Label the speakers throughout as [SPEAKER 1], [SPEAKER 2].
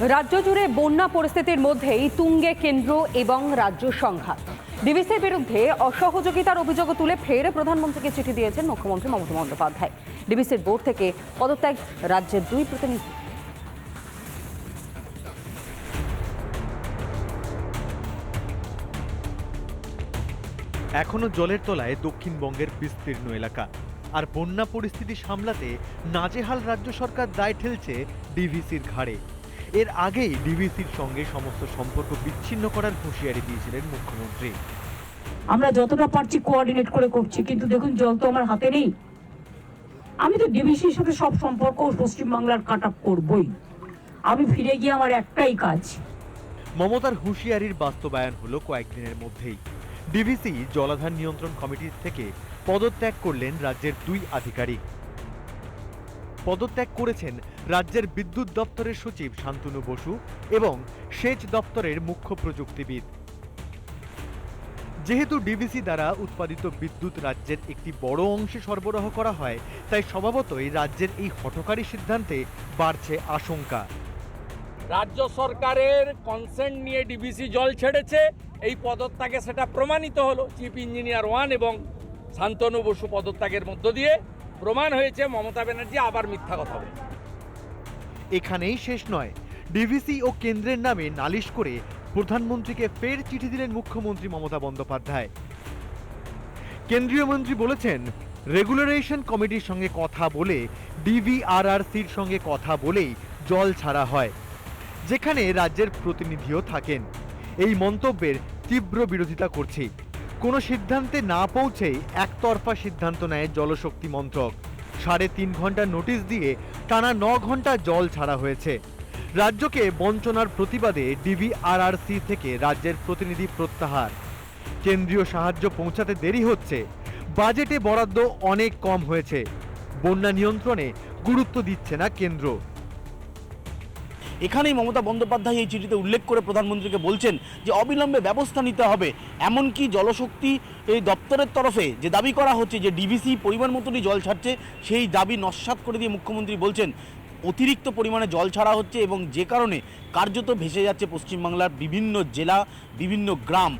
[SPEAKER 1] রাজ্য জুড়ে বন্যা পরিস্থিতির মধ্যেই তুঙ্গে কেন্দ্র এবং রাজ্য সংঘাত। ডিভিসির বিরুদ্ধে অসহযোগিতার অভিযোগ তুলে ফের প্রধানমন্ত্রীকে চিঠি দিয়েছেন মুখ্যমন্ত্রী মমতা বন্দ্যোপাধ্যায়। ডিভিসির বোর্ড থেকে পদত্যাগ রাজ্যের দুই প্রতিনিধি।
[SPEAKER 2] এখনও জলের তলায় দক্ষিণবঙ্গের বিস্তীর্ণ এলাকা। আর বন্যা পরিস্থিতি সামলাতে নাজেহাল রাজ্য সরকার দায় ঠেলছে ডিভিসির ঘাড়ে। এর আগেই ডিভিসির সঙ্গে সমস্ত সম্পর্ক বিচ্ছিন্ন করার হুঁশিয়ারি দিয়েছিলেন মুখ্যমন্ত্রী।
[SPEAKER 3] আমরা যতটা পারছি কোঅর্ডিনেট করে করছি কিন্তু দেখুন জল তো আমার হাতে নেই। আমি তো ডিবিসির সাথে সব সম্পর্ক পশ্চিমবাংলার কাট আপ করবই। আমি ফিরে গিয়ে আমার একটাই কাজ।
[SPEAKER 2] মমতার হুঁশিয়ারির বাস্তবায়ন হলো কয়েকদিনের মধ্যেই। ডিভিসি জলাধার নিয়ন্ত্রণ কমিটির থেকে পদত্যাগ করলেন রাজ্যের দুই আধিকারিক। পদত্যাগ করেছেন রাজ্যের বিদ্যুৎ দপ্তরের সচিব শান্তনু বসু এবং সেচ দপ্তরের মুখ্য প্রযুক্তিবিদ। যেহেতু ডিভিসি দ্বারা উৎপাদিত বিদ্যুৎ রাজ্যের একটি বড় অংশে সরবরাহ করা হয়, তাই স্বভাবতই রাজ্যের এই হঠকারী সিদ্ধান্তে বাড়ছে আশঙ্কা।
[SPEAKER 4] রাজ্য সরকারের কনসেন্ট নিয়ে ডিবিসি জল ছেড়েছে, এই পদত্যাগে সেটা প্রমাণিত হলো। চিফ ইঞ্জিনিয়ার ওয়ান এবং শান্তনু বসু পদত্যাগের মধ্য দিয়ে প্রমাণ হয়েছে মমতা ব্যানার্জি আবার মিথ্যা কথা বলে।
[SPEAKER 2] এখানেই শেষ নয়। ডিভিসি ও কেন্দ্রের নামে নালিশ করে প্রধানমন্ত্রীকে ফের চিঠি দিলেন মুখ্যমন্ত্রী মমতা বন্দ্যোপাধ্যায়। কেন্দ্রীয় মন্ত্রী বলেছেন, রেগুলারেশন কমিটির সঙ্গে কথা বলে, ডিভিআরআরসির সঙ্গে কথা বলেই জল ছাড়া হয়। যেখানে রাজ্যের প্রতিনিধিও থাকেন। এই মন্তব্যের তীব্র বিরোধিতা করছি। কোনো সিদ্ধান্তে না পৌঁছেই একতরফা সিদ্ধান্ত নেয় জলশক্তি মন্ত্রক। সাড়ে তিন ঘণ্টা নোটিশ দিয়ে টানা ন ঘণ্টা জল ছাড়া হয়েছে। রাজ্যকে বঞ্চনার প্রতিবাদে ডিভিআরআরসি থেকে রাজ্যের প্রতিনিধি প্রত্যাহার। কেন্দ্রীয় সাহায্য পৌঁছাতে দেরি হচ্ছে। বাজেটে বরাদ্দ অনেক কম হয়েছে। বন্যা নিয়ন্ত্রণে গুরুত্ব দিচ্ছে না কেন্দ্র।
[SPEAKER 5] এখানেই মমতা বন্দ্যোপাধ্যায় এই চিঠিতে উল্লেখ করে প্রধানমন্ত্রীকে বলছেন যে অবিলম্বে ব্যবস্থা নিতে হবে। এমনকি জলশক্তি এই দপ্তরের তরফে যে দাবি করা হচ্ছে যে ডিভিসি পরিমাণ মতনই জল ছাড়ছে, সেই দাবি নস্বাত করে দিয়ে মুখ্যমন্ত্রী বলছেন, অতিরিক্ত পরিমাণে জল ছাড়া হচ্ছে এবং যে কারণে কার্যত ভেসে যাচ্ছে পশ্চিমবাংলার বিভিন্ন জেলা, বিভিন্ন গ্রাম।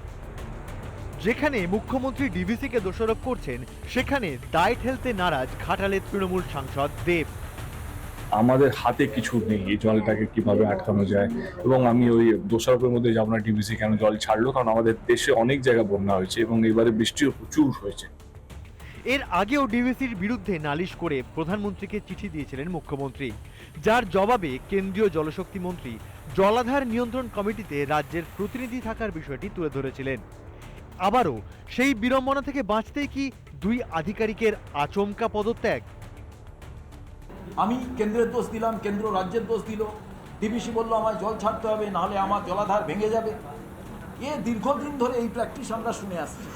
[SPEAKER 2] যেখানে মুখ্যমন্ত্রী ডিভিসিকে দোষারোপ করছেন, সেখানে দায় ঠেলতে নারাজ ঘাটালের তৃণমূল সাংসদ দেব।
[SPEAKER 6] আমাদের হাতে কিছু নেই, এই জলটাকে কীভাবে আটকানো যায়? এবং আমি ওই দোষারোপের মধ্যে যাব না, ডিবিসি কেন জল ছাড়লো? কারণ আমাদের দেশে অনেক জায়গায় বন্যা হয়েছে এবং এবারে বৃষ্টিও প্রচুর হয়েছে।
[SPEAKER 2] এর আগেও ডিভিসির বিরুদ্ধে নালিশ করে প্রধানমন্ত্রীকে চিঠি দিয়েছিলেন মুখ্যমন্ত্রী। যার জবাবে কেন্দ্রীয় জলশক্তি মন্ত্রী জলাধার নিয়ন্ত্রণ কমিটিতে রাজ্যের প্রতিনিধি থাকার বিষয়টি তুলে ধরেছিলেন। আবারও সেই বিড়ম্বনা থেকে বাঁচতেই কি দুই আধিকারিকের আচমকা পদত্যাগ?
[SPEAKER 7] আমি কেন্দ্রের দোষ দিলাম, কেন্দ্র রাজ্যের দোষ দিল। ডিবিসি বলল, আমায় জল ছাড়তে হবে, নাহলে আমার জলাধার ভেঙে যাবে। এ দীর্ঘদিন ধরে এই প্র্যাকটিস আমরা শুনে আসছি।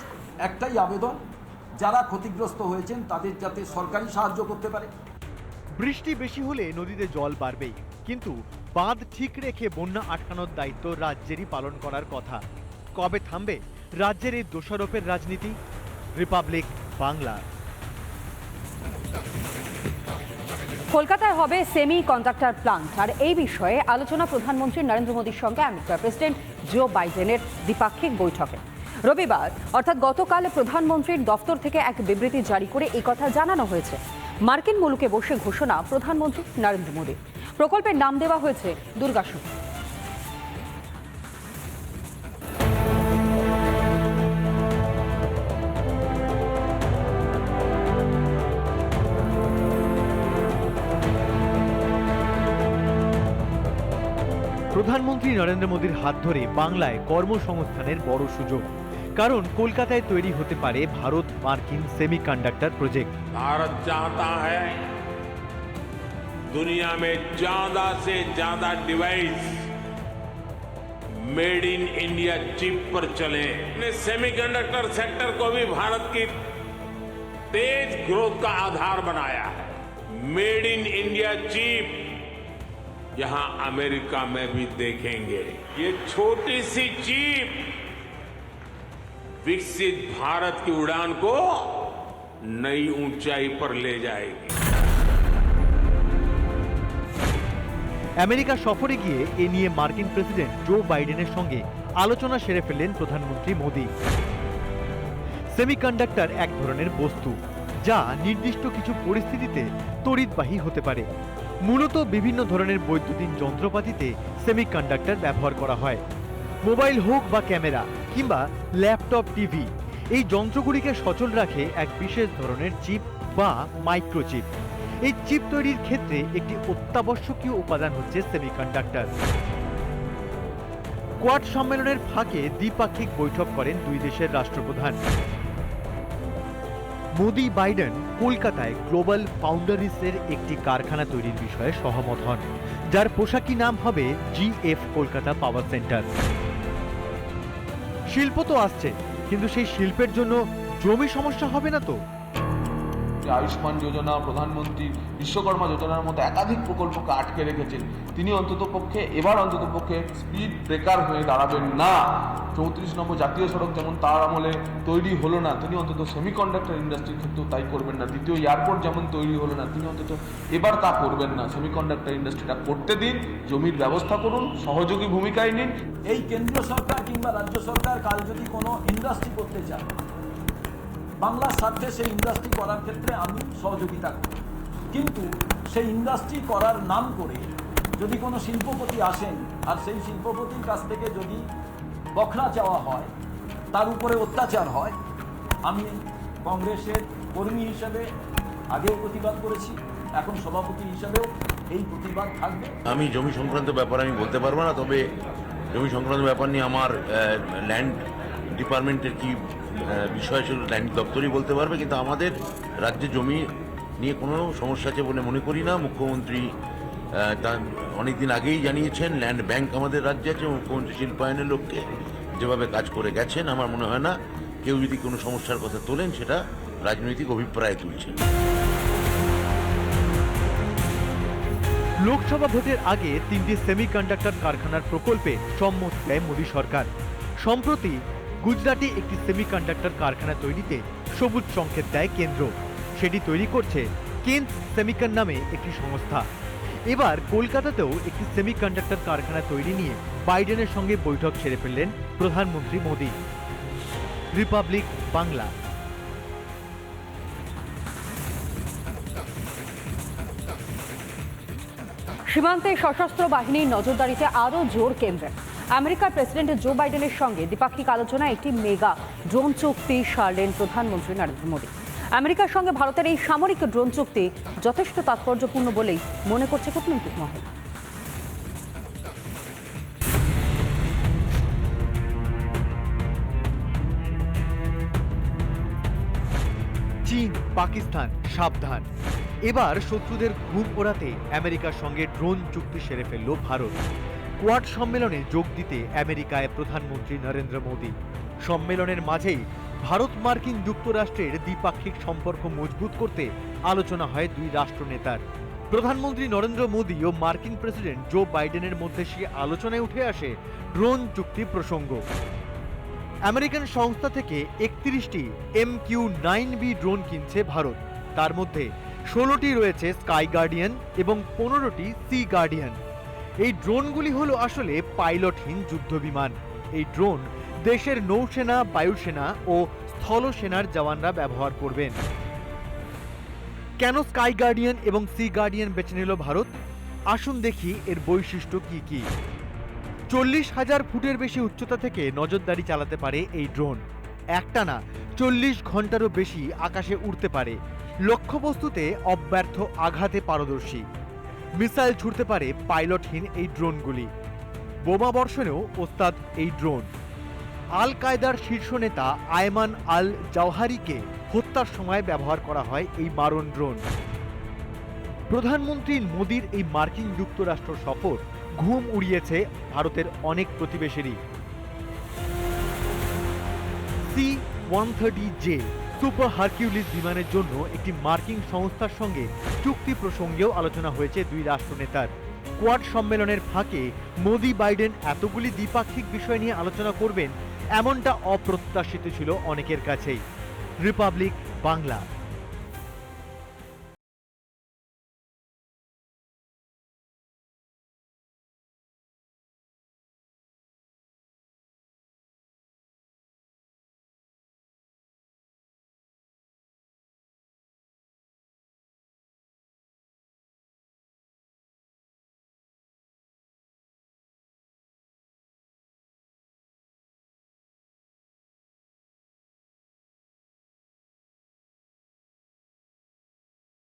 [SPEAKER 7] একটাই আবেদন, যারা ক্ষতিগ্রস্ত হয়েছেন, তাদের যাতে সরকারি সাহায্য করতে পারে।
[SPEAKER 2] বৃষ্টি বেশি হলে নদীতে জল বাড়বেই, কিন্তু বাঁধ ঠিক রেখে বন্যা আটকানোর দায়িত্ব রাজ্যেরই পালন করার কথা। কবে থামবে রাজ্যের এই দোষারোপের রাজনীতি? রিপাবলিক বাংলা।
[SPEAKER 1] কলকাতায় হবে সেমি কন্ডাক্টর প্লান্ট আর এই বিষয়ে আলোচনা প্রধানমন্ত্রী নরেন্দ্র মোদীর সঙ্গে আমেরিকার প্রেসিডেন্ট জো বাইডেনের দ্বিপাক্ষিক বৈঠকে। রবিবার, অর্থাৎ গতকাল প্রধানমন্ত্রীর দফতর থেকে এক বিবৃতি জারি করে এই কথা জানানো হয়েছে। মার্কিন মুলুকে বসে ঘোষণা প্রধানমন্ত্রী নরেন্দ্র মোদী প্রকল্পের নাম দেওয়া হয়েছে দুর্গাসু
[SPEAKER 2] প্রধানমন্ত্রী নরেন্দ্র মোদীর হাত ধরে বাংলায় কর্মসংস্থানের বড় সুযোগ কারণ কলকাতায় তৈরি হতে পারে ভারত মার্কিন সেমিকন্ডাক্টর প্রজেক্ট
[SPEAKER 8] भारत चाहता है दुनिया में ज्यादा से ज्यादा device made in India chip पर चले ने सेमीकंडक्टर सेक्टर को भी भारत की तेज ग्रोथ का आधार बनाया है मेड इन इंडिया चिप यहां अमेरिका में भी देखेंगे ये छोटी सी चिप विकसित भारत की उड़ान को नई ऊंचाई पर ले जाएगी
[SPEAKER 2] আমেরিকা সফরে গিয়ে এ নিয়ে মার্কিন প্রেসিডেন্ট জো বাইডেনের সঙ্গে আলোচনা সেরে ফেললেন প্রধানমন্ত্রী মোদী সেমিকন্ডাক্টর এক ধরনের বস্তু যা নির্দিষ্ট কিছু পরিস্থিতিতে তড়িৎবাহী হতে পারে মূলত বিভিন্ন ধরনের বৈদ্যুতিন যন্ত্রপাতিতে সেমিকন্ডাক্টর ব্যবহার করা হয়। মোবাইল হোক বা ক্যামেরা কিংবা ল্যাপটপ, টিভি, এই যন্ত্রগুলিকে সচল রাখে এক বিশেষ ধরনের চিপ বা মাইক্রোচিপ। এই চিপ তৈরির ক্ষেত্রে একটি অত্যাবশ্যকীয় উপাদান হচ্ছে সেমিকন্ডাক্টর কোয়াড সম্মেলনের ফাঁকে দ্বিপাক্ষিক বৈঠক করেন দুই দেশের রাষ্ট্রপ্রধান। মোদি, বাইডেন কলকাতায় গ্লোবাল ফাউন্ডারিসের একটি কারখানা তৈরির বিষয়ে সহমত হন, যার পোশাকি নাম হবে জিএফ কলকাতা পাওয়ার সেন্টার। শিল্প তো আসছে, কিন্তু সেই শিল্পের জন্য জমি সমস্যা হবে না তো?
[SPEAKER 9] আয়ুষ্মান যোজনা, প্রধানমন্ত্রী বিশ্বকর্মা যোজনার মতো একাধিক প্রকল্পকে আটকে রেখেছেন। তিনি অন্তত পক্ষে, এবার অন্তত পক্ষে স্পিড ব্রেকার হয়ে দাঁড়াবেন না। চৌত্রিশ নম্বর জাতীয় সড়ক যেমন তার আমলে তৈরি হলো না, তিনি অন্তত সেমিকন্ডাক্টর ইন্ডাস্ট্রির ক্ষেত্রেও তাই করবেন না। দ্বিতীয় এয়ারপোর্ট যেমন তৈরি হলো না, তিনি অন্তত এবার তা করবেন না। সেমিকন্ডাক্টর ইন্ডাস্ট্রিটা করতে দিন, জমির ব্যবস্থা করুন, সহযোগী ভূমিকায় নিন।
[SPEAKER 7] এই কেন্দ্রীয় সরকার কিংবা রাজ্য সরকার কাল যদি কোনো ইন্ডাস্ট্রি করতে চায় বাংলার স্বার্থে সেই ইন্ডাস্ট্রি করার ক্ষেত্রে আমি সহযোগিতা করি। কিন্তু সেই ইন্ডাস্ট্রি করার নাম করে যদি কোনো শিল্পপতি আসেন, আর সেই শিল্পপতির কাছ থেকে যদি বখরা চাওয়া হয়, তার উপরে অত্যাচার হয়, আমি কংগ্রেসের কর্মী হিসেবে আগেও প্রতিবাদ করেছি, এখন সভাপতি হিসেবেও এই প্রতিবাদ থাকবে।
[SPEAKER 10] আমি জমি সংক্রান্ত ব্যাপার আমি বলতে পারব না, তবে জমি সংক্রান্ত ব্যাপার নিয়ে আমার ল্যান্ড ডিপার্টমেন্টের কি বিষয় ছিল ল্যান্ড দপ্তরই বলতে পারবে, কিন্তু আমাদের রাজ্যে জমি নিয়ে কোনো সমস্যা আছে বলে মনে করি না। মুখ্যমন্ত্রী তা অনেকদিন আগেই জানিয়েছেন, ল্যান্ড ব্যাংক আমাদের রাজ্যে আছে, মুখ্যমন্ত্রী শিল্পায়নের লোককে যেভাবে কাজ করে গেছেন, আমার মনে হয় না কেউ যদি কোনো সমস্যার কথা তোলেন, সেটা রাজনৈতিক অভিপ্রায় তুলছেন।
[SPEAKER 2] লোকসভা ভোটের আগে তিনটি সেমিকন্ডাক্টর কারখানার প্রকল্পে সম্মতি দেয় মোদী সরকার। সম্প্রতি গুজরাটে একটি সেমিকন্ডাক্টর কারখানা তৈরিতে সবুজ সংকেত দেয় কেন্দ্র। সেটি তৈরি করছে কেন্স সেমিকন নামে একটি সংস্থা। এবার কলকাতাতেও একটি সেমিকন্ডাক্টর কারখানা তৈরি নিয়ে বাইডেনের সঙ্গে বৈঠক সেরে ফেললেন প্রধানমন্ত্রী মোদী। রিপাবলিক বাংলা।
[SPEAKER 1] সীমান্তে সশস্ত্র বাহিনীর নজরদারিতে আরও জোর কেন্দ্রে। আমেরিকার প্রেসিডেন্ট জো বাইডেনের সঙ্গে দ্বিপাক্ষিক আলোচনায় একটি মেগা ড্রোন চুক্তি সারলেন প্রধানমন্ত্রী নরেন্দ্র মোদী। আমেরিকার সঙ্গে ভারতের এই সামরিক ড্রোন চুক্তি যথেষ্ট তাৎপর্যপূর্ণ বলেই মনে করছে কূটনৈতিক মহল।
[SPEAKER 2] চীন, পাকিস্তান, সাবধান। এবার শত্রুদের ঘুম ওড়াতে আমেরিকার সঙ্গে ড্রোন চুক্তি সেরে ফেলল ভারত। কোয়াড সম্মেলনে যোগ দিতে আমেরিকায় প্রধানমন্ত্রী নরেন্দ্র মোদী। সম্মেলনের মাঝেই ভারত মার্কিন যুক্তরাষ্ট্রের দ্বিপাক্ষিক সম্পর্ক মজবুত করতে আলোচনা হয় দুই রাষ্ট্রনেতার। প্রধানমন্ত্রী নরেন্দ্র মোদী ও মার্কিন প্রেসিডেন্ট জো বাইডেনের মধ্যে সে আলোচনায় উঠে আসে ড্রোন চুক্তি প্রসঙ্গ। আমেরিকান সংস্থা থেকে একত্রিশটি M Q nine B drone কিনছে ভারত। তার মধ্যে ষোলোটি রয়েছে স্কাই গার্ডিয়ান এবং পনেরোটি সি গার্ডিয়ান। এই ড্রোনগুলি হলো আসলে পাইলটহীন যুদ্ধবিমান। এই ড্রোন দেশের নৌসেনা, বায়ুসেনা ও স্থলসেনার জওয়ানরা ব্যবহার করবেন। কেন স্কাই গার্ডিয়ান এবং সি গার্ডিয়ান বেছে নিল ভারত? আসুন দেখি এর বৈশিষ্ট্য কি কি। চল্লিশ হাজার ফুটের বেশি উচ্চতা থেকে নজরদারি চালাতে পারে এই ড্রোন। একটানা চল্লিশ ঘন্টারও বেশি আকাশে উড়তে পারে। লক্ষ্যবস্তুতে অব্যর্থ আঘাতে পারদর্শী। মিসাইল ছুড়তে পারে পাইলটহীন এই ড্রোনগুলি। বোমা বর্ষণেও ওস্তাদ এই ড্রোন। আল কায়দার শীর্ষ নেতা আয়মান আল জাওহারিকে হত্যার সময় ব্যবহার করা হয় এই মারণ ড্রোন। প্রধানমন্ত্রী মোদীর এই মার্কিন যুক্তরাষ্ট্র সফর ঘুম উড়িয়েছে ভারতের অনেক প্রতিবেশীরই। C one thirty J super Hercules বিমানের জন্য একটি মার্কিন সংস্থার সঙ্গে চুক্তি প্রসঙ্গেও আলোচনা হয়েছে দুই রাষ্ট্রনেতার। কোয়াড সম্মেলনের ফাঁকে মোদি বাইডেন এতগুলি দ্বিপাক্ষিক বিষয় নিয়ে আলোচনা করবেন, এমনটা অপ্রত্যাশিত ছিল অনেকের কাছেই। রিপাবলিক বাংলা